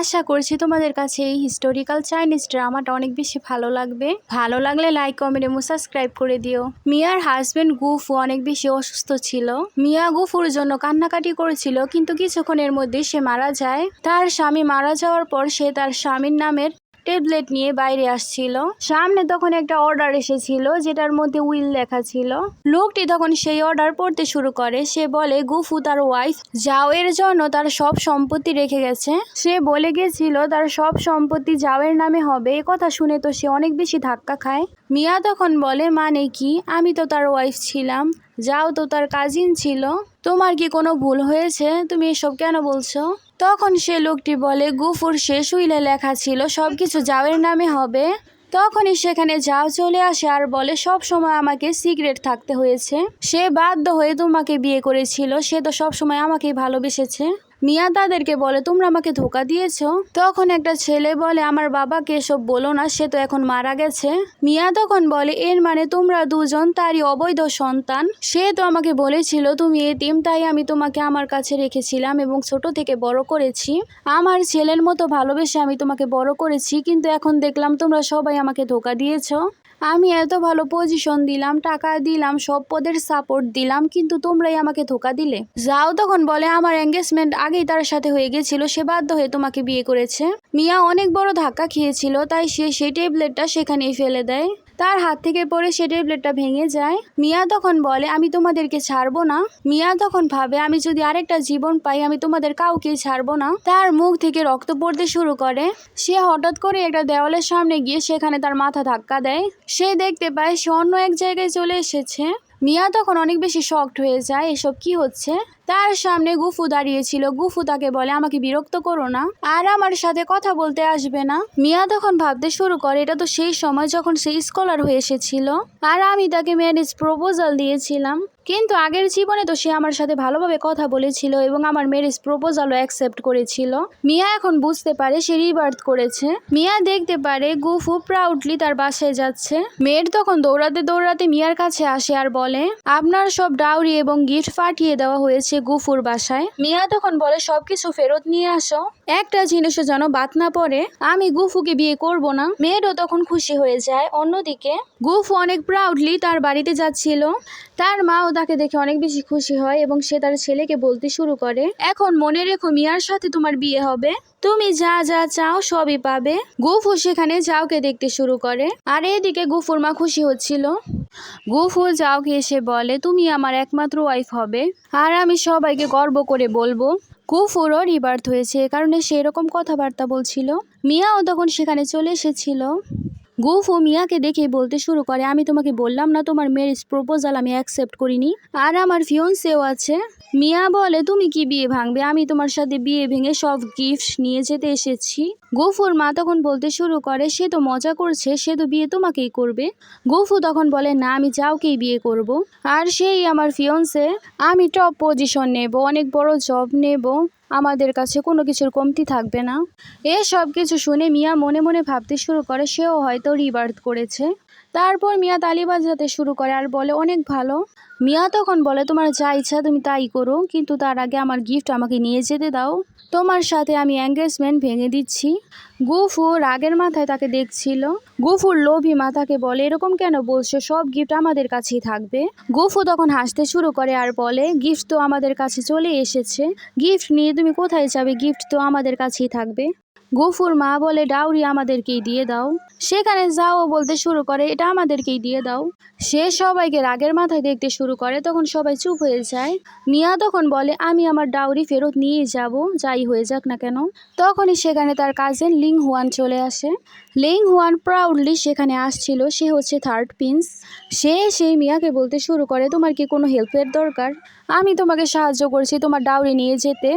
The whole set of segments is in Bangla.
আশা করছি তোমাদের কাছে এই হিস্টোরিক্যাল চাইনিজ ড্রামাটা অনেক বেশি ভালো লাগবে। ভালো লাগলে লাইক কমেন্ট এবং সাবস্ক্রাইব করে দিও। মিয়ার হাজবেন্ড গুফু অনেক বেশি অসুস্থ ছিল। মিয়া গুফুর জন্য কান্নাকাটি করেছিল, কিন্তু কিছুক্ষণের মধ্যে সে মারা যায়। তার স্বামী মারা যাওয়ার পর সে তার স্বামীর নামের ট্যাবলেট নিয়ে বাইরে আসছিল। সামনে তখন একটা অর্ডার এসেছিল, যেটার মধ্যে উইল লেখা ছিল। লোকটি তখন সেই অর্ডার পড়তে শুরু করে। সে বলে, গুফু তার ওয়াইফ যাও, এর জন্য তার সব সম্পত্তি রেখে গেছে। সে বলে গেছিল, তার সব সম্পত্তি যাওয়ের নামে হবে। এ কথা শুনে তো সে অনেক বেশি ধাক্কা খায়। মিয়া তখন বলে মানে কি? আমি তো তার ওয়াইফ ছিলাম। যাও তো, তার কাজিন ছিল। তোমার কি কোনো ভুল হয়েছে? তুমি এসব কেন বলছো? তখন সে লোকটি বলে, গুফুর শেষ উইলে লেখা ছিল সব কিছু যাওয়ের নামে হবে। তখনই সেখানে যাও, চলে আসে আর বলে, সব সময় আমাকে সিক্রেট থাকতে হয়েছে। সে বাধ্য হয়ে তোমাকে বিয়ে করেছিল, সে তো সব সময় আমাকেই ভালোবেসেছে। মিয়া তাদেরকে বলে, তোমরা আমাকে ধোকা দিয়েছ? তখন একটা ছেলে বলে, আমার বাবাকে এসব বলো না, সে তো এখন মারা গেছে। মিয়া তখন বলে, এর মানে তোমরা দুজন তারই অবৈধ সন্তান। সে তো আমাকে বলেছিল, তুমি এতিম, তাই আমি তোমাকে আমার কাছে রেখেছিলাম এবং ছোট থেকে বড় করেছি। আমার ছেলের মতো ভালোবেসে আমি তোমাকে বড় করেছি, কিন্তু এখন দেখলাম তোমরা সবাই আমাকে ধোকা দিয়েছ। আমি এত ভালো পজিশন দিলাম, টাকা দিলাম, সব পদের সাপোর্ট দিলাম, কিন্তু তোমরাই আমাকে ধোকা দিলে। যাও তখন বলে, আমার এঙ্গেজমেন্ট আগেই তার সাথে হয়ে গেছিল, সে বাধ্য হয়ে তোমাকে বিয়ে করেছে। মিয়া অনেক বড় ধাক্কা খেয়েছিল, তাই সে সেই ট্যাবলেটটা সেখানেই ফেলে দেয়। তার হাত থেকে পড়ে সে ট্যাবলেটটা ভেঙে যায়। মিয়া তখন বলে, আমি তোমাদেরকে ছাড়বো না। মিয়া তখন ভাবে, আমি যদি আরেকটা জীবন পাই, আমি তোমাদের কাউকে ছাড়বো না। তার মুখ থেকে রক্ত পড়তে শুরু করে। সে হঠাৎ করে একটা দেওয়ালের সামনে গিয়ে সেখানে তার মাথা ধাক্কা দেয়। সে দেখতে পায় সে অন্য এক জায়গায় চলে এসেছে। মিয়া তখন অনেক বেশি শক্ট হয়ে যায়, এসব কি হচ্ছে? তার সামনে গুফু দাঁড়িয়েছিল গুফু তাকে বলে, আমাকে বিরক্ত করো না। আর আমার সাথে কথা বলতে আসবে না। মিয়া তখন ভাবতে শুরু করে, এটা তো সেই সময় যখন সে স্কলার হয়ে এসেছিল। আর আমি তাকে ম্যারেজ প্রপোজাল দিয়েছিলাম। কিন্তু আগের জীবনে তো সে আমার সাথে ভালোভাবে কথা বলেছিল এবং আমার ম্যারেজ প্রপোজালও অ্যাকসেপ্ট করেছিল। মিয়া এখন বুঝতে পারে সে রিবার্থ করেছে। মিয়া দেখতে পারে গুফু প্রাউডলি তার বাসায় যাচ্ছে। মেয়ের তখন দৌড়াতে দৌড়াতে মিয়ার কাছে আসে আর বলে, আপনার সব ডাউরি এবং গিফট পাঠিয়ে দেওয়া হয়েছে গুফুর বাসায়। মিয়া তখন বলে, সবকিছু ফেরত নিয়ে আসো। একটা জিনিসও যেন বাদ না পড়ে, আমি গুফুকে বিয়ে করব না। মেয়েরও তখন খুশি হয়ে যায়। অন্যদিকে গুফু অনেক প্রাউডলি তার বাড়িতে যাচ্ছিল। তার মাও তাকে দেখে অনেক বেশি খুশি হয় এবং সে তার ছেলেকে বলতে শুরু করে, এখন মনে রেখো মিয়ার সাথে তোমার বিয়ে হবে। তুমি যা যা চাও সবই পাবে। গুফু সেখানে যাওকে দেখতে শুরু করে, আর এদিকে গুফুর মা খুশি হচ্ছিল। গুফু যাওকে এসে বলে, তুমি আমার একমাত্র ওয়াইফ হবে। আর আমি সবাইকে গর্ব করে বলব। গুফুরও রিবার্থ হয়েছে কারণে সে এরকম কথাবার্তা বলছিল। মিয়াও তখন সেখানে চলে এসেছিল। গুফু মিয়াকে দেখে বলতে শুরু করে, আমি তোমাকে বললাম না তোমার ম্যারেজ প্রপোজাল আমি অ্যাকসেপ্ট করিনি। আর আমার ফিয়ন্সেও আছে। মিয়া বলে, তুমি কি বিয়ে ভাঙবে? আমি তোমার সাথে বিয়ে ভেঙে সব গিফট নিয়ে যেতে এসেছি। গফুর মা তখন বলতে শুরু করে, সে তো মজা করছে, সে তো বিয়ে তোমাকেই করবে। গফু তখন বলে, না, আমি যাওকেই বিয়ে করব। আর সেই আমার ফিয়ন্সে আমি টপ পজিশন নেব, অনেক বড় জব নেব। আমাদের কাছে কোনো কিছুর কমতি থাকবে না। এ সব কিছু শুনে মিয়া মনে মনে ভাবতে শুরু করে, সেও হয়তো রিবার্থ করেছে। তারপর মিয়া তালি বাজাতে শুরু করে আর বলে, অনেক ভালো। মিয়া তখন বলে, তোমার যা ইচ্ছা তুমি তাই করো, কিন্তু তার আগে আমার গিফট আমাকে নিয়ে যেতে দাও। তোমার সাথে আমি এঙ্গেজমেন্ট ভেঙে দিচ্ছি। গুফু রাগের মাথায় তাকে দেখছিল। গুফুর লোভী মাথাকে বলে, এরকম কেন বলছো? সব গিফট আমাদের কাছেই থাকবে। গুফু তখন হাসতে শুরু করে আর বলে গিফট তো আমাদের কাছে চলে এসেছে। গিফট নিয়ে তুমি কোথায় যাবে? গিফট তো আমাদের কাছেই থাকবে। গফুর মা বলে, ডাউরি আমাদেরকেই দিয়ে দাও। সেখানে যাও বলতে শুরু করে, এটা আমাদেরকেই দিয়ে দাও। সে সবাইকে রাগের মাথায় দেখতে শুরু করে, তখন সবাই চুপ হয়ে যায়। মিয়া তখন বলে, আমি আমার ডাউরি ফেরত নিয়ে যাব, যাই হয়ে যাক না কেন। তখনই সেখানে তার কাজিন লিং হুয়ান চলে আসে। লিং হুয়ান প্রাউডলি সেখানে আসছিল, সে হচ্ছে থার্ড পিন্স সে সেই মিয়াকে বলতে শুরু করে, তোমার কি কোনো হেল্পের দরকার? আমি তোমাকে সাহায্য করছি তোমার ডাউরি নিয়ে যেতে।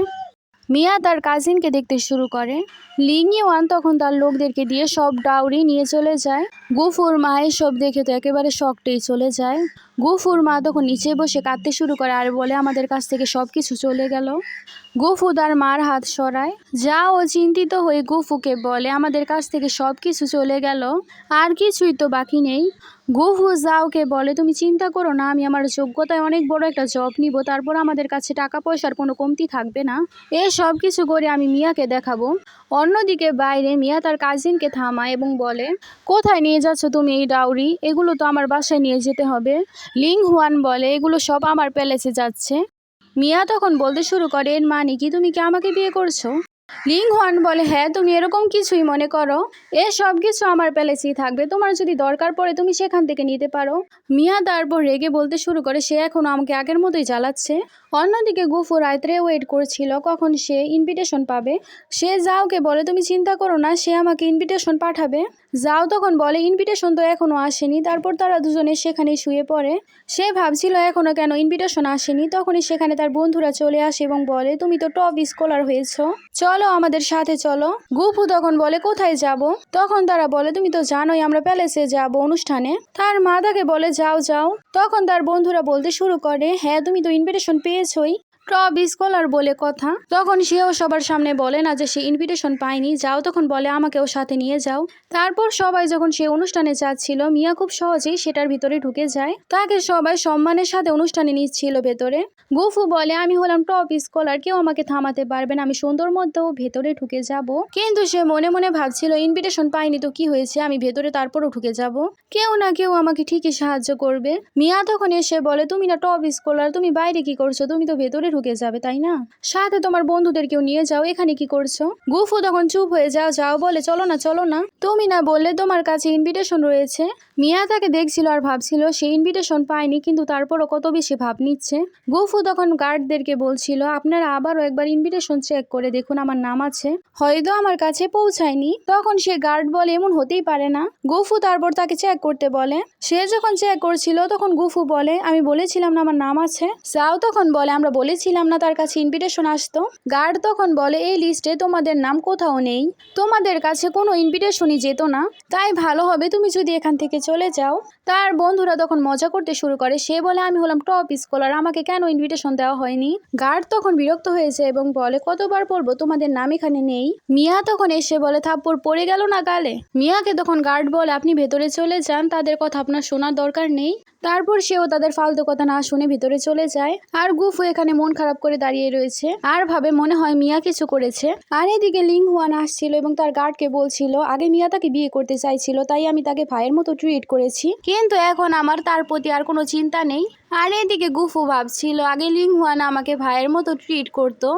মিয়া তার কাজিনকে দেখতে শুরু করে। লিংইওয়ান তখন তার লোকদেরকে দিয়ে সব ডাউরি নিয়ে চলে যায়। গুফুর মা সব দেখে তো একেবারে শকটেই চলে যায়। গুফুর মা তখন নিচে বসে কাঁদতে শুরু করে আর বলে, আমাদের কাছ থেকে সব কিছু চলে গেল। গুফু তার মার হাত সরায়। যা ও চিন্তিত হয়ে গুফুকে বলে, আমাদের কাছ থেকে সব কিছু চলে গেল। আর কিছুই তো বাকি নেই। গুফু যাওকে বলে। তুমি চিন্তা করো না, আমি আমার যোগ্যতায় অনেক বড় একটা জব নিব। তারপর আমাদের কাছে টাকা পয়সার কোনো কমতি থাকবে না। এ সব কিছু করে আমি মিয়াকে দেখাবো। অন্যদিকে বাইরে মিয়া তার কাজিনকে থামায় এবং বলে, কোথায় নিয়ে যাচ্ছ তুমি এই ডাউরি? এগুলো তো আমার বাসায় নিয়ে যেতে হবে। লিং হুয়ান বলে, এগুলো সব আমার প্যালেসে যাচ্ছে। মিয়া তখন বলতে শুরু করে, এর মানে কি? তুমি কি আমাকে বিয়ে করছ? লিং হন বলে হ্যাঁ তুমি এরকম কিছুই মনে করো। এ সব কিছু আমার প্যালেসেই থাকবে। তোমার যদি দরকার পড়ে, তুমি সেখান থেকে নিতে পারো। মিয়া তারপর রেগে বলতে শুরু করে, সে এখন আমাকে আগের মতোই জ্বালাচ্ছে। অন্যদিকে গুফু রাত্রে ওয়েট করছিল কখন সে ইনভিটেশন পাবে। সে যাওকে বলে, তুমি চিন্তা করো না, সে আমাকে ইনভিটেশন পাঠাবে। যাও তখন বলে ইনভিটেশন তো এখনও আসেনি। তারপর তারা দুজনে সেখানে শুয়ে পড়ে। সে ভাবছিল এখনও কেন ইনভিটেশন আসেনি? তখনই সেখানে তার বন্ধুরা চলে আসে এবং বলে, তুমি তো টপ স্কলার হয়েছো। চলো আমাদের সাথে চলো। গুফু তখন বলে, কোথায় যাব? তখন তারা বলে, তুমি তো জানোই, আমরা প্যালেসে যাব অনুষ্ঠানে। তার মা তাকে বলে, যাও যাও। তখন তার বন্ধুরা বলতে শুরু করে হ্যাঁ তুমি তো ইনভিটেশন ہوئی টপ স্কলার বলে কথা। তখন সেও সবার সামনে বলে না যে সে ইনভিটেশন পায়নি। যাও তখন বলে, আমাকেও সাথে নিয়ে যাও। তারপর সবাই যখন সে অনুষ্ঠানে যাচ্ছিল, মিয়া খুব সহজেই সেটার ভিতরে ঢুকে যায়। তাকে সবাই সম্মানের সাথে অনুষ্ঠানে নিচ্ছিল ভেতরে। গুফু বলে, আমি হলাম টপ স্কলার, কেউ আমাকে থামাতে পারবে না, আমি সুন্দর মধ্যেও ভেতরে ঢুকে যাব। কিন্তু সে মনে মনে ভাবছিল ইনভিটেশন পাইনি তো কি হয়েছে? আমি ভেতরে তারপরও ঢুকে যাব। কেউ না কেউ আমাকে ঠিকই সাহায্য করবে। মিয়া তখন এসে বলে, তুমি না টপ স্কলার, তুমি বাইরে কি করছ? তুমি তো ভেতরে ঢুকে যাবে, তাই না? সাথে তোমার বন্ধুদেরকেও নিয়ে যাও, এখানে কি করছ? গুফু তখন চুপ হয়ে যাও যাও বলে, চলো না চলো না। তুমি না বললে তোমার কাছে ইনভিটেশন রয়েছে। মিয়া তাকে দেখছিল আর ভাবছিল সে ইনভিটেশন পায়নি, কিন্তু তারপরও কত বেশি ভাব নিচ্ছে। গুফু তখন গার্ডদেরকে বলছিল, আপনারা আবারও একবার ইনভিটেশন চেক করে দেখুন, আমার নাম আছে। হয়তো আমার কাছে পৌঁছায়নি। তখন সে গার্ড বলে, এমন হতেই পারে না। গুফু তারপর তাকে চেক করতে বলে। সে যখন চেক করছিল, তখন গুফু বলে, আমি বলেছিলাম না, আমার নাম আছে। সাও তখন বলে, আমরা বলেছিলাম না, তার কাছে ইনভিটেশন আসতো। গার্ড তখন বলে, এই লিস্টে তোমাদের নাম কোথাও নেই। তোমাদের কাছে কোনো ইনভিটেশনই যেত না। তাই ভালো হবে তুমি যদি এখান থেকে চলে যাও। তার বন্ধুরা তখন মজা করতে শুরু করে। সে বলে, আমি হলাম টপ স্কলার আমাকে কেন ইনভিটেশন দেওয়া হয়নি? গার্ড তখন বিরক্ত হয়েছে এবং বলে, কতবার পড়ব তোমাদের নাম এখানে নেই? মিয়া তখন এসে বলে, থাপ্পড় পড়ে গেল না গালে? মিয়াকে তখন গার্ড বলে, আপনি ভেতরে চলে যান, তাদের কথা আপনার শোনার দরকার নেই। তারপর সেও তাদের ফালতু কথা না শুনে ভিতরে চলে যায় আর গুফু এখানে মন খারাপ করে দাঁড়িয়ে রয়েছে আর ভাবে মনে হয় মিয়া কিছু করেছে। আর এদিকে লিং হুয়ান আসছিল এবং তার গার্ডকে বলছিল, আগে মিয়া তাকে বিয়ে করতে চাইছিল, তাই আমি তাকে ভাইয়ের মতো ট্রিট করেছি। কিন্তু এখন আমার তার প্রতি আর কোনো চিন্তা নেই। আর এদিকে গুফু ভাবছিল, আগে লিং হুয়ান আমাকে ভাইয়ের মতো ট্রিট করতো,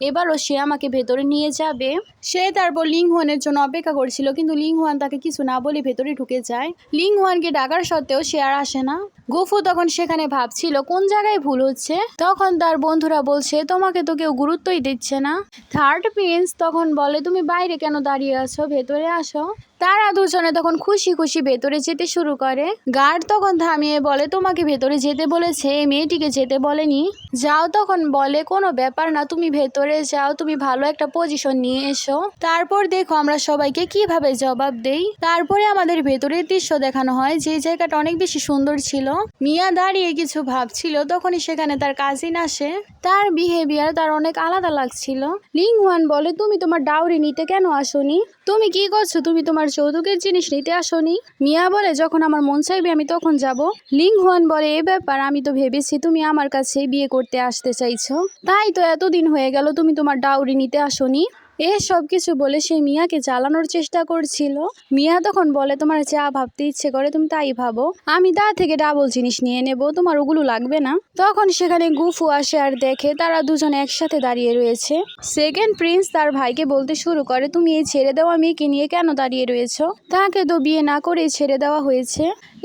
এবারও সে আমাকে ভেতরে নিয়ে যাবে। সে তারপর লিংহুয়ানের জন্য অপেক্ষা করছিল, কিন্তু লিংহুয়ান তাকে কিছু না বলে ভেতরে ঢুকে যায়। লিংহুয়ানকে ডাকার সত্ত্বেও সে আর আসে না। গুফু তখন সেখানে ভাবছিল, কোন জায়গায় ভুল হচ্ছে? তখন তার বন্ধুরা বলছে, তোমাকে তো কেউ গুরুত্বই দিচ্ছে না। থার্ড প্রিন্স তখন বলে, তুমি বাইরে কেন দাঁড়িয়ে আছো? ভেতরে আসো। তারা দুজনে তখন খুশি খুশি ভেতরে যেতে শুরু করে। গার্ড তখন থামিয়ে বলে, তোমাকে ভেতরে যেতে বলেছে মেয়েটিকে যেতে বলেনি? যাও তখন বলে, কোনো ব্যাপার না, তুমি ভেতরে যাও, তুমি ভালো একটা পজিশন নিয়ে এসো। তারপর দেখো আমরা সবাইকে কীভাবে জবাব দেই। তারপরে আমাদের ভেতরের দৃশ্য দেখানো হয়, যে জায়গাটা অনেক বেশি সুন্দর ছিল। মিয়া দাঁড়িয়ে কিছু ভাবছিল, তখনই সেখানে তার কাজিন আসে। তার বিহেভিয়ার তার অনেক আলাদা লাগছিল। লিং ওয়ান বলে, তুমি তোমার ডাউরি নিতে কেন আসোনি? তুমি কি করছ? তুমি তোমার যৌতুকের জিনিস নিতে আসনি? মিয়া বলে, যখন আমার মন চাইবে আমি তখন যাব। লিং হুয়ান বলে, এ ব্যাপার, আমি তো ভেবেছি তুমি আমার কাছে বিয়ে করতে আসতে চাইছো। তাই তো এতদিন হয়ে গেল তুমি তোমার ডাউরি নিতে আসোনি। এ সব কিছু বলে সে মিয়াকে জ্বালানোর চেষ্টা করছিল। মিয়া তখন বলে, তোমার যা ভাবতে ইচ্ছে করে তুমি তাই ভাবো। আমি তা থেকে ডাবল জিনিস নিয়ে নেব, তোমার ওগুলো লাগবে না। তখন সেখানে গুফু আসে আর দেখে তারা দুজন একসাথে দাঁড়িয়ে রয়েছে। সেকেন্ড প্রিন্স তার ভাইকে বলতে শুরু করে, তুমি এই ছেড়ে দেওয়া মেয়েকে নিয়ে কেন দাঁড়িয়ে রয়েছো? তাকে তো বিয়ে না করেই ছেড়ে দেওয়া হয়েছে।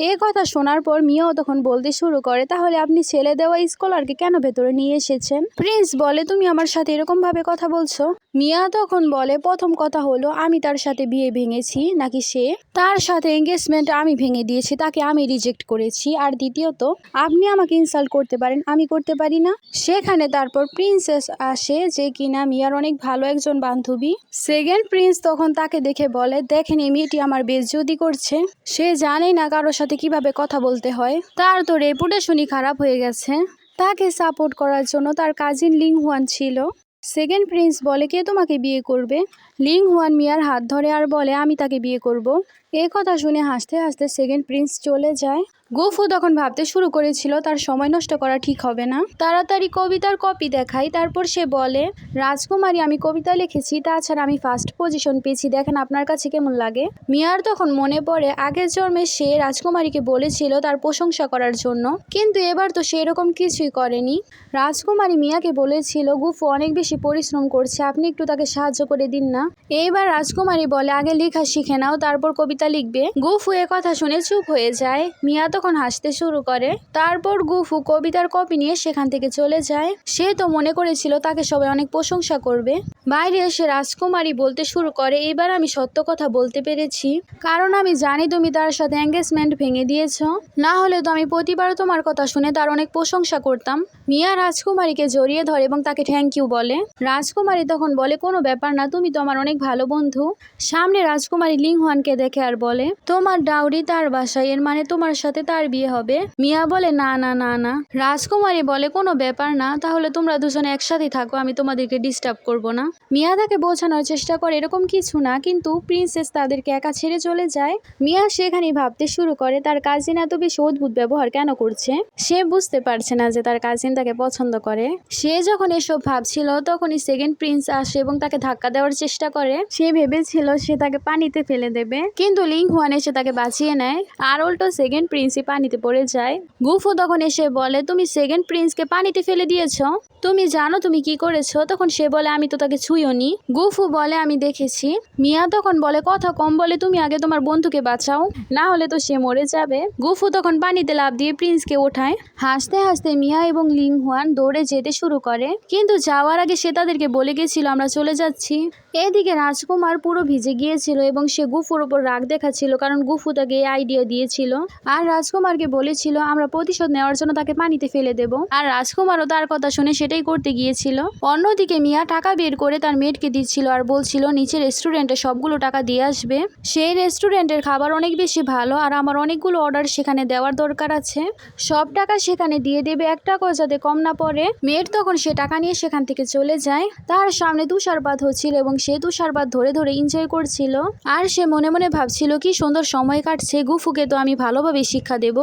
এ কথা শোনার পর মিয়াও তখন বলতে শুরু করে, তাহলে আপনি ছেলে দেওয়া স্কলারকে কেন ভেতরে নিয়ে এসেছেন? প্রিন্স বলে, তুমি আমার সাথে এরকম ভাবে কথা বলছো? মিয়া তখন বলে প্রথম কথা হলো, আমি তার সাথে বিয়ে ভেঙেছি, নাকি সে? তার সাথে এঙ্গেজমেন্ট আমি ভেঙে দিয়েছি, তাকে আমি রিজেক্ট করেছি। আর দ্বিতীয়ত, আপনি আমাকে ইনসাল্ট করতে পারেন, আমি করতে পারি না। সেখানে তারপর প্রিন্সেস আসে যে কিনা মিয়ার অনেক ভালো একজন বান্ধবী। সেকেন্ড প্রিন্স তখন তাকে দেখে বলে, দেখেন এই মেয়েটি আমার বেজ্জতি করছে। সে জানে না কারোর সাথে কীভাবে কথা বলতে হয়। তার তো রেপুটেশনই খারাপ হয়ে গেছে। তাকে সাপোর্ট করার জন্য তার কাজিন লিং হুয়ান ছিল। সেকেন্ড প্রিন্স বলে, কে তোমাকে বিয়ে করবে লিং হুয়ান মিয়ার হাত ধরে আর বলে, আমি তাকে বিয়ে করব। এ কথা শুনে হাসতে হাসতে সেকেন্ড প্রিন্স চলে যায় গুফু তখন ভাবতে শুরু করেছিল, তার সময় নষ্ট করা ঠিক হবে না। তাড়াতাড়ি কবিতার কপি দেখাই, তারপর সে বলে, রাজকুমারী, আমি কবিতা লিখেছি, তাছাড়া আমি ফার্স্ট পজিশন পেয়েছি। দেখেন আপনার কাছে কেমন লাগে? মিয়ার তখন মনে পড়ে, আগের জন্মে সে রাজকুমারীকে বলেছিল তার প্রশংসা করার জন্য, কিন্তু এবার তো সে এরকম কিছুই করেনি। রাজকুমারী মিয়াকে বলেছিল, গুফু, অনেক বেশি পরিশ্রম করছে, আপনি একটু তাকে সাহায্য করে দিন না। এইবার রাজকুমারী বলে, আগে লেখা শিখে নাও, তারপর কবিতা লিখবে। গুফু এ কথা শুনে চুপ হয়ে যায়। মিয়া তখন হাসতে শুরু করে, তারপর গুফু কবিতার কপি নিয়ে সেখান থেকে চলে যায়। সে তো মনে করেছিল তাকে সবাই অনেক প্রশংসা করবে। বাইরে এসে রাজকুমারী বলতে শুরু করে, এবার আমি সত্য কথা বলতে পেরেছি। কারণ আমি জানি তুমি তার সাথে এঙ্গেজমেন্ট ভেঙে দিয়েছ। না হলে তো আমি প্রতিবার তোমার কথা শুনে তার অনেক প্রশংসা করতাম। মিয়া রাজকুমারীকে জড়িয়ে ধরে এবং তাকে থ্যাংক ইউ বলে। রাজকুমারী তখন বলে, কোনো ব্যাপার না, তুমি তো আমার অনেক ভালো বন্ধু। সামনে রাজকুমারী লিংহানকে দেখে আর বলে, তোমার ডাউরি তার বাসায়, এর মানে তোমার সাথে তার বিয়ে হবে? মিয়া বলে, না না না না। রাজকুমারী বলে, কোনো ব্যাপার না, তাহলে তোমরা দুজনে একসাথে থাকো, আমি তোমাদেরকে ডিস্টার্ব করব না। মিয়া তাকে বোঝানোর চেষ্টা করে এরকম কিছু না, কিন্তু প্রিন্সেস তাদেরকে একা ছেড়ে চলে যায়। মিয়া সেখানে ভাবতে শুরু করে, তার কাজিন এত বেশি অদ্ভুত ব্যবহার কেন করছে? সে বুঝতে পারছে না যে তার কাজিন তাকে পছন্দ করে। সে যখন এসব ভাবছিল, তখনই সেকেন্ড প্রিন্স আসে এবং তাকে ধাক্কা দেওয়ার চেষ্টা করে। সে ভেবেছিল সে তাকে পানিতে ফেলে দেবে, কিন্তু লিং হুয়ান এসে তাকে বাঁচিয়ে নেয় আর উল্টো সেকেন্ড প্রিন্সই পানিতে পড়ে যায়। গুফু তখন এসে বলে, তুমি সেকেন্ড প্রিন্সকে পানিতে ফেলে দিয়েছ? তুমি জানো তুমি কি করেছ? তখন সে বলে, আমি তো তাকে ছুঁইওনি গুফু বলে, আমি দেখেছি। মিয়া তখন বলে, কথা কম বলে তুমি আগে তোমার বন্ধুকে বাঁচাও, না হলে তো সে মরে যাবে। গুফু তখন পানিতে লাভ দিয়ে প্রিন্সকে ওঠায়। হাসতে হাসতে মিয়া এবং লিংহুয়ান দৌড়ে যেতে শুরু করে। কিন্তু যাওয়ার আগে সে তাদেরকে বলে গেছিল, আমরা চলে যাচ্ছি। এদিকে রাজকুমার পুরো ভিজে গিয়েছিল এবং সে গুফুর ওপর রাগ দেখাচ্ছিল, কারণ গুফু তাকে এই আইডিয়া দিয়েছিল। আর রাজকুমারকে বলেছিল, আমরা প্রতিশোধ নেওয়ার জন্য তাকে পানিতে ফেলে দেব। আর রাজকুমারও তার কথা শুনে সেটাই করতে গিয়েছিল। অন্যদিকে মিয়া টাকা বের করে তার মেয়েটকে দিচ্ছিল আর বলছিল নিচে রেস্টুরেন্টে সবগুলো টাকা দিয়ে আসবে। সেই রেস্টুরেন্টের খাবার অনেক বেশি ভালো আর আমার অনেকগুলো অর্ডার সেখানে দেওয়ার দরকার আছে। সব টাকা সেখানে দিয়ে দেবে, এক টাকাও যাতে কম না পড়ে। মেয়ের তখন সে টাকা নিয়ে সেখান থেকে চলে যায়। তার সামনে তুষারপাত হচ্ছিল এবং সে তুষারপাত ধরে ধরে এনজয় করছিল। আর সে মনে মনে ভাবছিল, কি সুন্দর সময় কাটছে, গুফুকে তো আমি ভালোভাবে শিক্ষা দেব।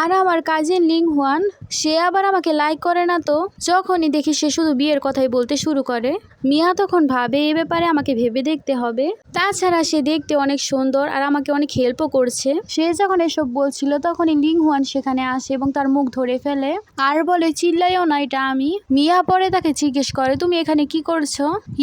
আর আমার কাজিন লিং হুয়ান সে আবার আমাকে লাইক করে না তো, যখনই দেখি সে শুধু বিয়ের কথাই বলতে শুরু করে। মিয়া তখন ভাবে, এ ব্যাপারে আমাকে ভেবে দেখতে হবে। তাছাড়া সে দেখতে অনেক সুন্দর আর আমাকে অনেক হেল্পও করছে। সে যখন এসব বলছিল, তখনই লিং হুয়ান সেখানে আসে এবং তার মুখ ধরে ফেলে। আর বলে, চিল্লাইও না এটা আমি। মিয়া পরে তাকে জিজ্ঞেস করে, তুমি এখানে কি করছ?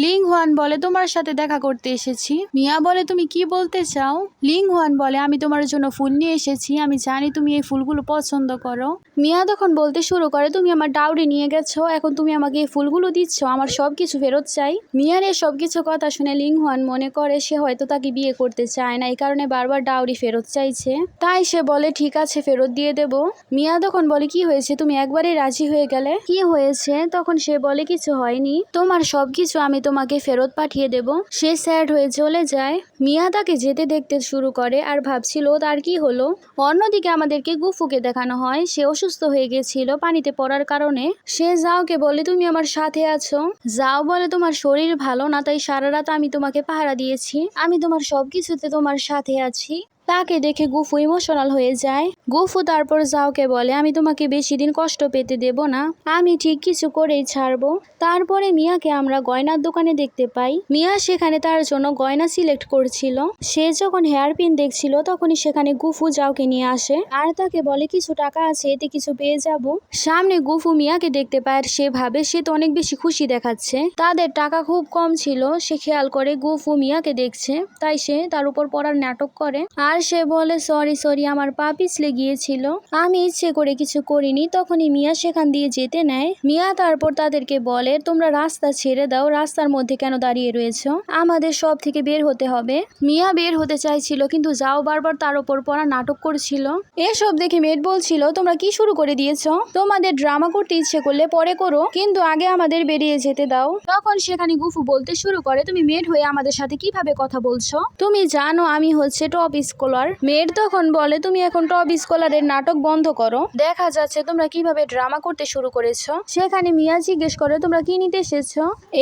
লিং হুয়ান বলে, তোমার সাথে দেখা করতে এসেছি। মিয়া বলে, তুমি কি বলতে চাও? লিং হুয়ান বলে, আমি তোমার জন্য ফুল নিয়ে এসেছি। আমি জানি তুমি এই ফুলগুলো পছন্দ করো। মিয়া তখন বলতে শুরু করে, তুমি আমার ডাউরি নিয়ে গেছো। এখন তুমি আমাকে এই ফুলগুলো দিচ্ছ। আমার সব কিছু ফেরত চাই। মিয়ার এই সব কিছু কথা শুনে লিং হুয়ান মনে করে, সে হয়তো তাকে বিয়ে করতে চায় না। এই কারণে বারবার ডাউরি ফেরত চাইছে। তাই সে বলে, ঠিক আছে, ফেরত দিয়ে দেব। মিয়া তখন বলে, কি হয়েছে? তুমি একবারে রাজি হয়ে গেলে? কি হয়েছে? তখন সে বলে, কিছু হয়নি। তোমার সব কিছু আমি তোমাকে ফেরত পাঠিয়ে দেব। সে স্যাড হয়ে চলে যায়। মিয়া তাকে যেতে দেখতে শুরু করে আর ভাবছিল, তার কি হলো? অন্যদিকে আমাদেরকে গুফুকে দেখানো হয়। সে অসুস্থ হয়ে গেছিল পানিতে পড়ার কারণে। সে, যাওকে বলে তুমি আমার সাথে আছো? যাও বলে তোমার শরীর ভালো না, তাই সারা রাত আমি তোমাকে পাহারা দিয়েছি। আমি তোমার সবকিছুতে তোমার সাথে আছি। তাকে দেখে গুফু ইমোশনাল হয়ে যায়। গুফু তারপর যাওকে বলে, আমি তোমাকে বেশি দিন কষ্ট পেতে দেব না। আমি ঠিক কিছু করেই ছাড়বো। তারপরে মিয়াকে আমরা গয়নার দোকানে দেখতে পাই। মিয়া সেখানে তার জন্য গয়না সিলেক্ট করছিল। সে যখন হেয়ার পিন দেখছিল, তখনই সেখানে গুফু যাওকে নিয়ে আসে। আর তাকে বলে, কিছু টাকা আছে, এতে কিছু পেয়ে যাব। সামনে গুফু মিয়াকে দেখতে পায়, আর সে ভাবে সে তো অনেক বেশি খুশি দেখাচ্ছে। তাদের টাকা খুব কম ছিল। সে খেয়াল করে গুফু মিয়াকে দেখছে। তাই সে তার উপর পড়ার নাটক করে। আর আর সে বলে সরি সরি আমার পা পিছলে গিয়েছিল। আমি ইচ্ছে করে কিছু করিনি, তখনই মিয়া সেখান দিয়ে যেতে নেয়। মিয়া তারপর তাদেরকে বলে, তোমরা রাস্তা ছেড়ে দাও, রাস্তার মধ্যে কেন দাঁড়িয়ে রয়েছো? আমাদের সব থেকে বের হতে হবে। মিয়া বের হতে চাইছিল, কিন্তু যাও বারবার তার ওপর পড়া নাটক করছিল। এসব দেখে মেট বলছিল তোমরা কি শুরু করে দিয়েছ? তোমাদের ড্রামা করতে ইচ্ছে করলে পরে করো, কিন্তু আগে আমাদের বেরিয়ে যেতে দাও। তখন সেখানে গুফু বলতে শুরু করে, তুমি মেড হয়ে আমাদের সাথে কীভাবে কথা বলছো? তুমি জানো, আমি হচ্ছে টপ স্কলার মেড তখন বলে, তুমি এখন টপ স্কলারের নাটক বন্ধ করো। দেখা যাচ্ছে তোমরা কীভাবে ড্রামা করতে শুরু করেছ। সেখানে মিয়া জিজ্ঞেস করে, তোমরা কি নিতে এসেছ?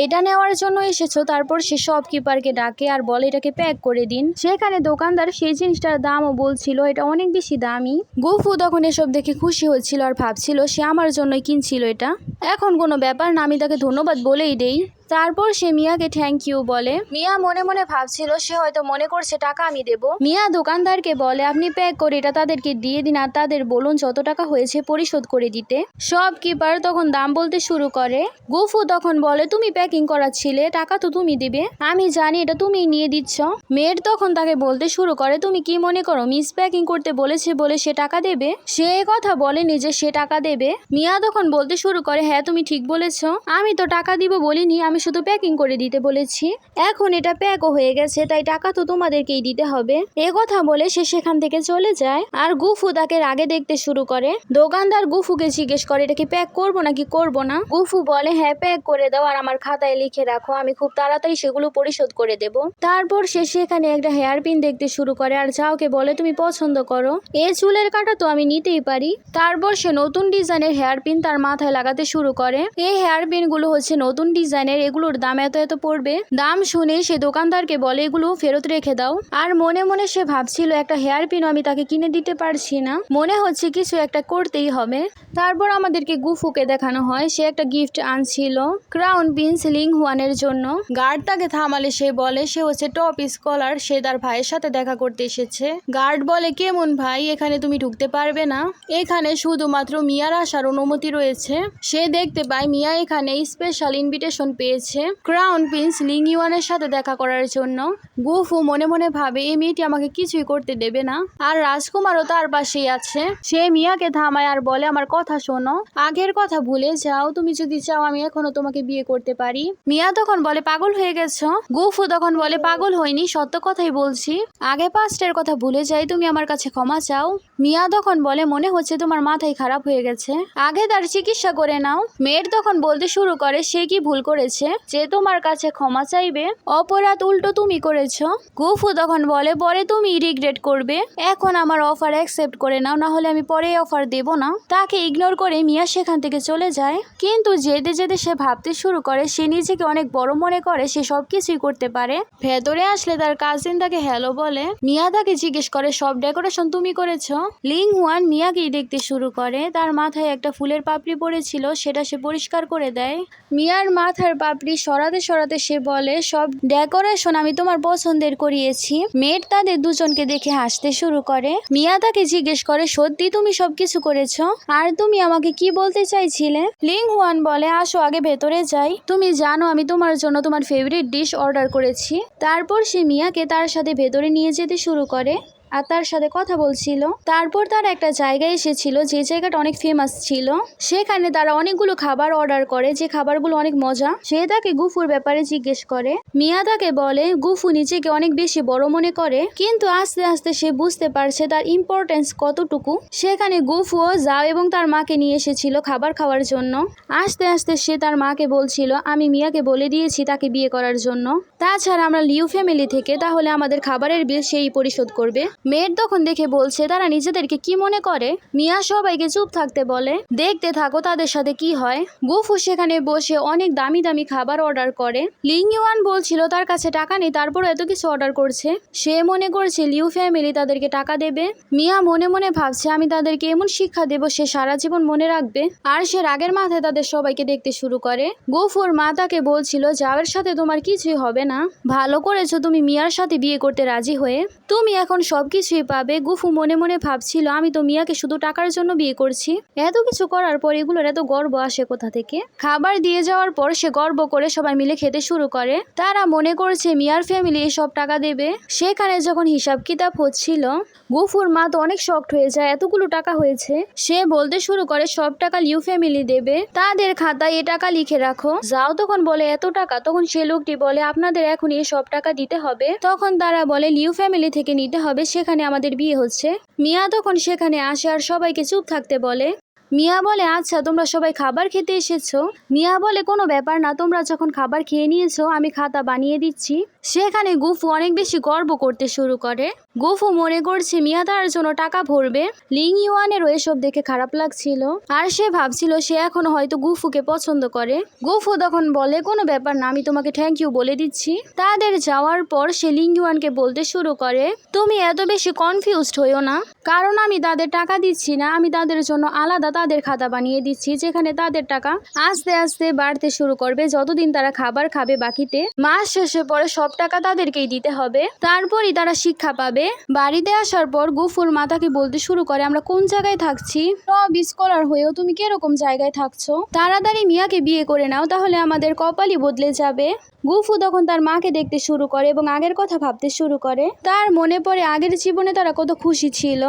এটা নেওয়ার জন্য এসেছ, তারপর সে শপকিপারকে ডাকে আর বলে, এটাকে প্যাক করে দিন। সেখানে দোকানদার সেই জিনিসটার দামও বলছিল, এটা অনেক বেশি দামি। গুফু তখন এসব দেখে খুশি হচ্ছিল আর ভাবছিল, সে আমার জন্যই কিনছিল এটা। এখন কোনো ব্যাপার না, আমি তাকে ধন্যবাদ বলেই দেই। তারপর সে মিয়াকে থ্যাংক ইউ বলে। মিয়া মনে মনে ভাবছিল, সে হয়তো মনে করছে, টাকা আমি দেব। মিয়া দোকানদারকে বলে, আপনি প্যাক করে এটা তাদেরকে দিয়ে দিন আর তাদের বলুন যত টাকা হয়েছে পরিশোধ করে দিতে। সব কিপার তখন দাম বলতে শুরু করে। গুফু তখন বলে, তুমি প্যাকিং করাচ্ছিলে, টাকা তো তুমি দিবে। আমি জানি এটা তুমি নিয়ে দিচ্ছ। মেয়ের তখন তাকে বলতে শুরু করে, তুমি কি মনে করো মিস প্যাকিং করতে বলেছে বলে সে টাকা দেবে? সে কথা বলেনি যে সে টাকা দেবে। মিয়া তখন বলতে শুরু করে হ্যাঁ তুমি ঠিক বলেছ। আমি তো টাকা দিব বলিনি, আমি শুধু প্যাকিং করে দিতে বলেছি। এখন এটা প্যাকও হয়ে গেছে, তাই টাকা তো তোমাদেরকেই দিতে হবে। এ কথা বলে সে সেখান থেকে চলে যায় আর গুফু তাকে রাগে দেখতে শুরু করে। দোকানদার গুফুকে জিজ্ঞেস করে, এটা কি প্যাক করব নাকি করব না? গুফু বলে হ্যাঁ প্যাক করে দাও আর আমার খাতায় লিখে রাখো, আমি খুব তাড়াতাড়ি সেগুলো পরিশোধ করে দেব। তারপর সে সেখানে একটা হেয়ার পিন দেখতে শুরু করে আর যাওকে বলে, তুমি পছন্দ করো। এ চুলের কাটা তো আমি নিতেই পারি। তারপর সে নতুন ডিজাইনের হেয়ার পিন তার মাথায় লাগাতে শুরু করে। এই হেয়ার পিনগুলো হচ্ছে নতুন ডিজাইনের এগুলোর দাম এত এত পড়বে? দাম শুনে সে দোকানদারকে বলে, এগুলো ফেরত রেখে দাও। আর মনে মনে সে ভাবছিল, একটা হেয়ার পিনও আমি তাকে কিনে দিতে পারছি না। মনে হচ্ছে কিছু একটা করতেই হবে। তারপর আমাদেরকে গুফুকে দেখানো হয়। সে একটা গিফট আনছিল, ক্রাউন পিন সিলিং হুয়ানের জন্য। গার্ড তাকে থামালে, সে বলে, সে হচ্ছে টপ স্কলার, সে তার ভাইয়ের সাথে দেখা করতে এসেছে। গার্ড বলে, কেমন ভাই, এখানে তুমি ঢুকতে পারবে না। এখানে শুধুমাত্র মিয়ার আসার অনুমতি রয়েছে। সে দেখতে পায়, মিয়া এখানে স্পেশাল ইনভিটেশন পেয়েছে ক্রাউন প্রিন্স লিং সাথে দেখা করার জন্য। গুফু মনে মনে ভাবে, এই মেয়েটি আমাকে কিছুই করতে দেবে না। আর রাজকুমারও তার পাশেই আছে। সে মিয়াকে থামায় আর বলে, আমার কথা শোনো, আগের কথা ভুলে যাও। তুমি যদি চাও, আমি এখনও তোমাকে বিয়ে করতে পারি। মিয়া তখন বলে, পাগল হয়ে গেছো? গুফু তখন বলে, পাগল হয়নি সত্য কথাই বলছি। আগে পাস্টের কথা ভুলে যাই, তুমি আমার কাছে ক্ষমা চাও। মিয়া তখন বলে, মনে হচ্ছে তোমার মাথায় খারাপ হয়ে গেছে। আগে তার চিকিৎসা করে নাও। মেয়ের তখন বলতে শুরু করে, সে কি ভুল করেছে? যে তোমার কাছে ক্ষমা চাইবে, অপরাধ উল্টো তুমি করেছ। গুফু তখন বলে, পরে তুমি রিগ্রেট করবে। এখন আমার অফার অ্যাকসেপ্ট করে নাও না হলে আমি পরে অফার দেব না। তাকে ইগনোর করে মিয়া সেখান থেকে চলে যায়। কিন্তু যেতে যেতে সে ভাবতে শুরু করে, সে নিজেকে অনেক বড় মনে করে, সে সব কিছুই করতে পারে। ভেতরে আসলে তার কাজিন তাকে হ্যালো বলে, মিয়া তাকে জিজ্ঞেস করে, সব ডেকোরেশন তুমি করেছ? লিং হুয়ান মিয়াকেই দেখতে শুরু করে, তার মাথায় একটা ফুলের পাপড়ি পড়েছিল, সেটা সে পরিষ্কার করে দেয়। মিয়ার মাথার পাপড়ি সরাতে সরাতে সে বলে, সব ডেকোরেশন আমি তোমার পছন্দের করিয়েছি। মেয়ের তাদের দুজনকে দেখে হাসতে শুরু করে। মিয়া তাকে জিজ্ঞেস করে, সত্যি তুমি সবকিছু করেছ? আর তুমি আমাকে কি বলতে চাইছিলে? লিং হুয়ান বলে, আসো আগে ভেতরে যাই। তুমি জানো আমি তোমার জন্য তোমার ফেভারিট ডিশ অর্ডার করেছি। তারপর সে মিয়াকে তার সাথে ভেতরে নিয়ে যেতে শুরু করে। আর তার সাথে কথা বলছিল। তারপর তারা একটা জায়গায় এসেছিল, যে জায়গাটা অনেক ফেমাস ছিল। সেখানে তারা অনেকগুলো খাবার অর্ডার করে, যে খাবারগুলো অনেক মজা। সে তাকে গুফুর ব্যাপারে জিজ্ঞেস করে। মিয়া তাকে বলে, গুফু নিজেকে অনেক বেশি বড় মনে করে, কিন্তু আস্তে আস্তে সে বুঝতে পারছে তার ইম্পর্টেন্স কতটুকু। সেখানে গুফুও যাও এবং তার মাকে নিয়ে এসেছিল খাবার খাওয়ার জন্য। আস্তে আস্তে সে তার মাকে বলছিল, আমি মিয়াকে বলে দিয়েছি তাকে বিয়ে করার জন্য। তাছাড়া আমরা লিউ ফ্যামিলি থেকে, তাহলে আমাদের খাবারের বিল সেই পরিশোধ করবে। মেয়ের তখন দেখে বলছে, তারা নিজেদেরকে কি মনে করে? মিয়া সবাইকে চুপ থাকতে বলে, দেখতে থাকো তাদের সাথে কি হয়। গুফু সেখানে বসে অনেক দামি দামি খাবার অর্ডার করে। লিং ইউয়ান বলছিল, তার কাছে টাকা নেই তারপর এত কিছু অর্ডার করছে। সে মনে করছে, লিউ ফ্যামিলি তাদেরকে টাকা দেবে। মিয়া মনে মনে ভাবছে, আমি তাদেরকে এমন শিক্ষা দেব, সে সারা জীবন মনে রাখবে। আর সে রাগের মাথায় তাদের সবাইকে দেখতে শুরু করে। গফুর মা তাকে বলছিল, যাওয়ার সাথে তোমার কিছুই হবে না। ভালো করেছ তুমি মিয়ার সাথে বিয়ে করতে রাজি হয়ে। তুমি এখন সব কিছুই পাবে। গুফু মনে মনে ভাবছিল, আমি তো মিয়াকে শুধু টাকার জন্য বিয়ে করছি। এত কিছু করার পর এগুলোর এত গর্ব আসে কোথা থেকে? খাবার দিয়ে যাওয়ার পর সে গর্ব করে সবাই মিলে খেতে শুরু করে। তারা মনে করছে মিয়ার ফ্যামিলি এসব টাকা দেবে। সেখানে যখন হিসাব কিতাব হচ্ছিল, গুফুর মা তো অনেক শক্ট হয়ে যায়, এতগুলো টাকা হয়েছে? সে বলতে শুরু করে, সব টাকা লিউ ফ্যামিলি দেবে। তাদের খাতায় এ টাকা লিখে রাখো। যাও তখন বলে, এত টাকা? তখন সে লোকটি বলে, আপনাদের এখন এই সব টাকা দিতে হবে। তখন তারা বলে, লিউ ফ্যামিলি থেকে নিতে হবে সেখানে আমাদের বিয়ে হচ্ছে। মিয়া তখন সেখানে আসে আর সবাইকে চুপ থাকতে বলে। মিয়া বলে আচ্ছা তোমরা সবাই খাবার খেতে এসেছ? মিয়া বলে, কোনো ব্যাপার না, তোমরা যখন খাবার খেয়ে নিয়েছো, আমি খাতা বানিয়ে দিচ্ছি। সেখানে গুফু অনেক বেশি গর্ব করতে শুরু করে। গুফু মনে করছে মিয়া তার জন্য টাকা ভরবে। লিং ইউয়ানেরও এসব দেখে খারাপ লাগছিল। আর সে ভাবছিল সে এখন হয়তো গুফুকে পছন্দ করে। গুফু তখন বলে, কোনো ব্যাপার না, আমি তোমাকে থ্যাংক ইউ বলে দিচ্ছি। তাদের যাওয়ার পর সে লিং ইউয়ানকে বলতে শুরু করে, তুমি এত বেশি কনফিউজড হইও না। কারণ আমি তাদের টাকা দিচ্ছি না, আমি তাদের জন্য আলাদা তাদের খাতা বানিয়ে দিচ্ছি, যেখানে তাদের টাকা আস্তে আস্তে বাড়তে শুরু করবে যতদিন তারা খাবার খাবে বাকিতে। মাস শেষে পরে সব টাকা তাদেরকেই দিতে হবে। তারপরই তারা শিক্ষা পাবে। বাড়িতে আসার পর গুফুর মাতাকে বলতে শুরু করে, আমরা কোন জায়গায় থাকছি? টপ স্কলার হয়েও তুমি কীরকম জায়গায় থাকছো? তাড়াতাড়ি মিয়াকে বিয়ে করে নাও, তাহলে আমাদের কপালই বদলে যাবে। গুফু তখন তার মাকে দেখতে শুরু করে এবং আগের কথা ভাবতে শুরু করে। তার মনে পড়ে আগের জীবনে তারা কত খুশি ছিল।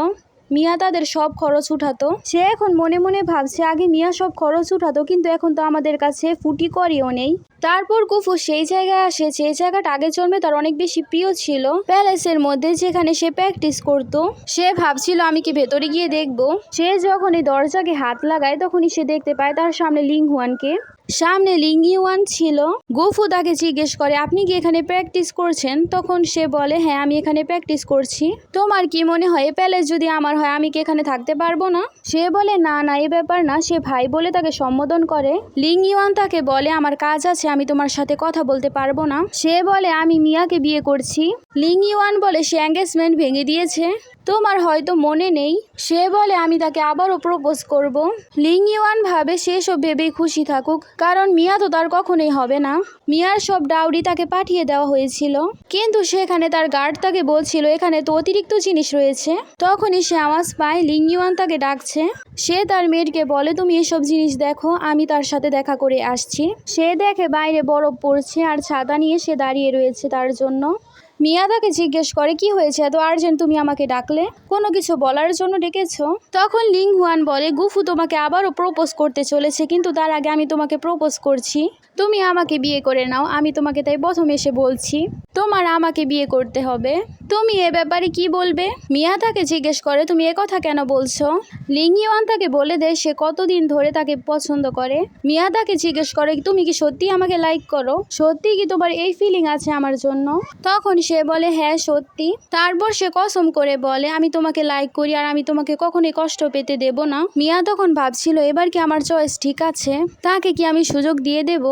মিয়া তাদের সব খরচ উঠাতো। সে এখন মনে মনে ভাবছে, আগে মিয়া সব খরচ উঠাতো, কিন্তু এখন তো আমাদের কাছে ফুটি করিও নেই। তারপর কুফু সেই জায়গায় আসে, যে জায়গাটা আগের জন্মে তার অনেক বেশি প্রিয় ছিল। প্যালেসের মধ্যে যেখানে সে প্র্যাকটিস করত, সে ভাবছিল, আমি কি ভেতরে গিয়ে দেখব? সে যখন এই দরজাকে হাত লাগায়, তখনই সে দেখতে পায় তার সামনে লিংহুয়ানকে। সামনে লিঙ্গিওয়ান ছিল। গুফু তাকে জিজ্ঞেস করে, আপনি কি এখানে প্র্যাকটিস করছেন? তখন সে বলে হ্যাঁ আমি এখানে প্র্যাকটিস করছি। তোমার কি মনে হয় প্যালেস যদি আমার হয়, আমি কি এখানে থাকতে পারব না? সে বলে, না না, এ ব্যাপার না। সে ভাই বলে তাকে সম্বোধন করে লিঙ্গিওয়ান তাকে বলে, আমার কাজ আছে, আমি তোমার সাথে কথা বলতে পারব না। সে বলে, আমি মিয়াকে বিয়ে করছি। লিঙ্গিওয়ান বলে, সে এঙ্গেজমেন্ট ভেঙে দিয়েছে। তোমার হয়তো মনে নেই, সে বলে আমি তাকে আবারও প্রপোজ করব। লিংইওয়ান ভাবে সে সব ভেবেই খুশি থাকুক, কারণ মিয়া তো তার কখনোই হবে না। মিয়ার সব ডাউরি তাকে পাঠিয়ে দেওয়া হয়েছিল। কিন্তু সেখানে তার গার্ড তাকে বলছিল, এখানে তো অতিরিক্ত জিনিস রয়েছে। তখনই সে আওয়াজ পায় লিংইওয়ান তাকে ডাকছে। সে তার মেয়েকে বলে, তুমি এসব জিনিস দেখো, আমি তার সাথে দেখা করে আসছি। সে দেখে বাইরে বরফ পড়ছে আর ছাতা নিয়ে সে দাঁড়িয়ে রয়েছে তার জন্য। মিয়া তাকে জিজ্ঞেস করে, কি হয়েছে? এত আর্জেন্ট তুমি আমাকে ডাকলে? কোনো কিছু বলার জন্য ডেকেছ? তখন লিং হুয়ান বলে, গুফু তোমাকে আবারও প্রপোজ করতে চলেছে, কিন্তু তার আগে আমি তোমাকে প্রপোজ করছি। তুমি আমাকে বিয়ে করে নাও, আমি তোমাকে তাই প্রথম এসে বলছি। তোমার আমাকে বিয়ে করতে হবে। তুমি এ ব্যাপারে কি বলবে? মিয়া তাকে জিজ্ঞেস করে, তুমি এ কথা কেন বলছো? লিঙ্গিওয়ান তাকে বলে দেয়, সে কতদিন ধরে তাকে পছন্দ করে। মিয়া তাকে জিজ্ঞেস করে, তুমি কি সত্যি আমাকে লাইক করো? সত্যি কি তোমার এই ফিলিং আছে আমার জন্য? তখন সে বলে হ্যাঁ সত্যি। তারপর সে কসম করে বলে, আমি তোমাকে লাইক করি আর আমি তোমাকে কখনোই কষ্ট পেতে দেব না। মিয়া তখন ভাবছিল, এবার কি আমার চয়েস ঠিক আছে? তাকে কি আমি সুযোগ দিয়ে দেব?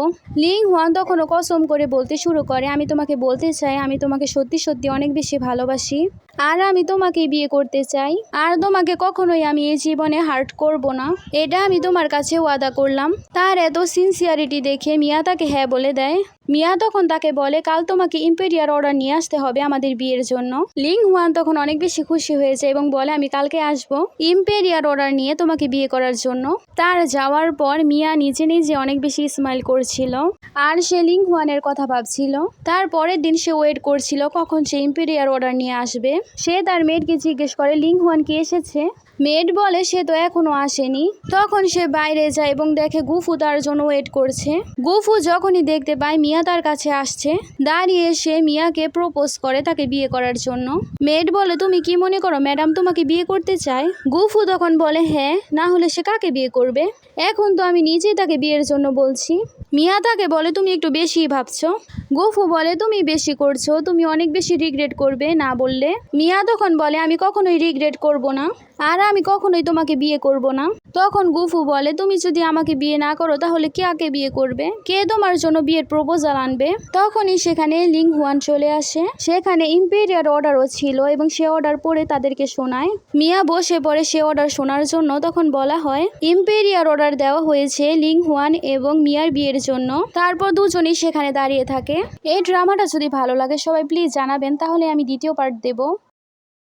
লিং হুয়ান তখনও কসম করে বলতে শুরু করে, আমি তোমাকে বলতে চাই, আমি তোমাকে সত্যি সত্যি অনেক বেশি ভালোবাসি। আর আমি তোমাকে বিয়ে করতে চাই। আর তোমাকে কখনোই আমি এই জীবনে হার্ট করব না। এটা আমি তোমার কাছে ওয়াদা করলাম। তার এত সিনসিয়ারিটি দেখে মিয়া তাকে হ্যাঁ বলে দেয়। মিয়া তখন তাকে বলে, কাল তোমাকে ইম্পেরিয়ার অর্ডার নিয়ে আসতে হবে আমাদের বিয়ের জন্য। লিং হুয়ান তখন অনেক বেশি খুশি হয়েছে এবং বলে, আমি কালকে আসব ইম্পেরিয়ার অর্ডার নিয়ে তোমাকে বিয়ে করার জন্য। তার যাওয়ার পর মিয়া নিজে নিজে অনেক বেশি স্মাইল করছিল। আর সে লিং হুয়ানের কথা ভাবছিল। তার পরের দিন সে ওয়েট করছিল কখন সে ইম্পেরিয়ার অর্ডার নিয়ে আসবে। সে তার মেয়েটকে জিজ্ঞেস করে, লিং হুয়ান কি এসেছে? মেড বলে, সে তো এখনও আসেনি। তখন সে বাইরে যায় এবং দেখে গুফু তার জন্য ওয়েট করছে। গুফু যখনই দেখতে পায়, মিয়া তার কাছে আসছে। দাঁড়িয়ে সে মিয়াকে প্রপোজ করে তাকে বিয়ে করার জন্য। মেড বলে, তুমি কি মনে করো, ম্যাডাম তোমাকে বিয়ে করতে চায়? গুফু তখন বলে হ্যাঁ না হলে সে কাকে বিয়ে করবে? এখন তো আমি নিজেই তাকে বিয়ের জন্য বলছি। মিয়া তাকে বলে, তুমি একটু বেশি ভাবছ? গোফু বলে, তুমি বেশি করছ, তুমি অনেক বেশি রিগ্রেট করবে না বললে? মিয়া তখন বলে, আমি কখনোই রিগ্রেট করব না। আর আমি কখনোই তোমাকে বিয়ে করব না। তখন গুফু বলে, তুমি যদি আমাকে বিয়ে না করো, তাহলে কে আকে বিয়ে করবে? কে তোমার জন্য বিয়ের প্রপোজাল আনবে? তখনই সেখানে লিং হুয়ান চলে আসে। সেখানে ইম্পেরিয়ার অর্ডারও ছিল এবং সে অর্ডার পরে তাদেরকে শোনায়। মিয়া বসে পড়ে সে অর্ডার শোনার জন্য। তখন বলা হয় ইম্পেরিয়ার অর্ডার দেওয়া হয়েছে লিং হুয়ান এবং মিয়ার বিয়ের জন্য। তারপর দুজনেই সেখানে দাঁড়িয়ে থাকে। এই ড্রামাটা যদি ভালো লাগে, সবাই প্লিজ জানাবেন। তাহলে আমি দ্বিতীয় পার্ট দেবো।